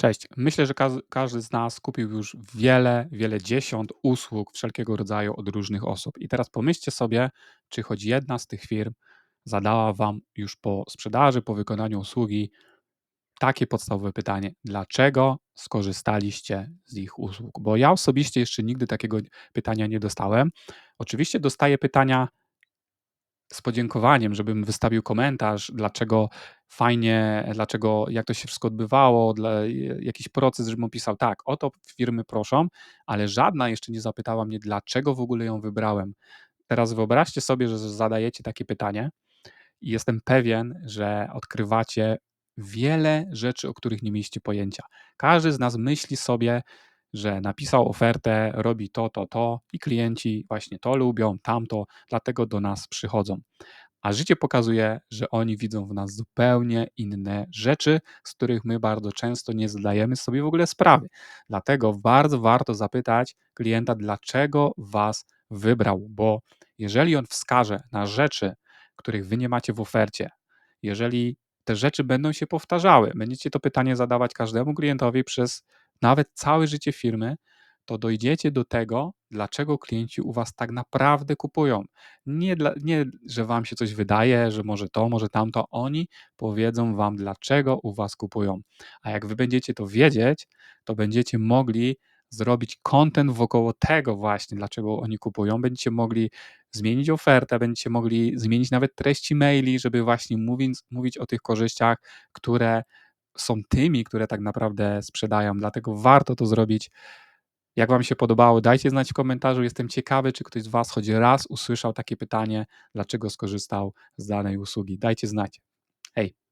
Cześć. Myślę, że każdy z nas kupił już wiele, wiele dziesiąt usług wszelkiego rodzaju od różnych osób. I teraz pomyślcie sobie, czy choć jedna z tych firm zadała Wam już po sprzedaży, po wykonaniu usługi takie podstawowe pytanie: dlaczego skorzystaliście z ich usług? Bo ja osobiście jeszcze nigdy takiego pytania nie dostałem. Oczywiście dostaję pytania z podziękowaniem, żebym wystawił komentarz, dlaczego fajnie, dlaczego, jak to się wszystko odbywało, dla, jakiś proces, żebym opisał. Tak, o to firmy proszą, ale żadna jeszcze nie zapytała mnie, dlaczego w ogóle ją wybrałem. Teraz wyobraźcie sobie, że zadajecie takie pytanie i jestem pewien, że odkrywacie wiele rzeczy, o których nie mieliście pojęcia. Każdy z nas myśli sobie, że napisał ofertę, robi to, to, to i klienci właśnie to lubią, tamto, dlatego do nas przychodzą. A życie pokazuje, że oni widzą w nas zupełnie inne rzeczy, z których my bardzo często nie zdajemy sobie w ogóle sprawy. Dlatego bardzo warto zapytać klienta, dlaczego was wybrał, bo jeżeli on wskaże na rzeczy, których wy nie macie w ofercie, jeżeli te rzeczy będą się powtarzały, będziecie to pytanie zadawać każdemu klientowi przez nawet całe życie firmy, to dojdziecie do tego, dlaczego klienci u Was tak naprawdę kupują. Nie, dla, nie, że Wam się coś wydaje, że może to, może tamto. Oni powiedzą Wam, dlaczego u Was kupują. A jak Wy będziecie to wiedzieć, to będziecie mogli zrobić content wokoło tego właśnie, dlaczego oni kupują. Będziecie mogli zmienić ofertę, będziecie mogli zmienić nawet treści maili, żeby właśnie mówić, mówić o tych korzyściach, które są tymi, które tak naprawdę sprzedają. Dlatego warto to zrobić. Jak Wam się podobało, dajcie znać w komentarzu. Jestem ciekawy, czy ktoś z Was choć raz usłyszał takie pytanie, dlaczego skorzystał z danej usługi. Dajcie znać. Hej!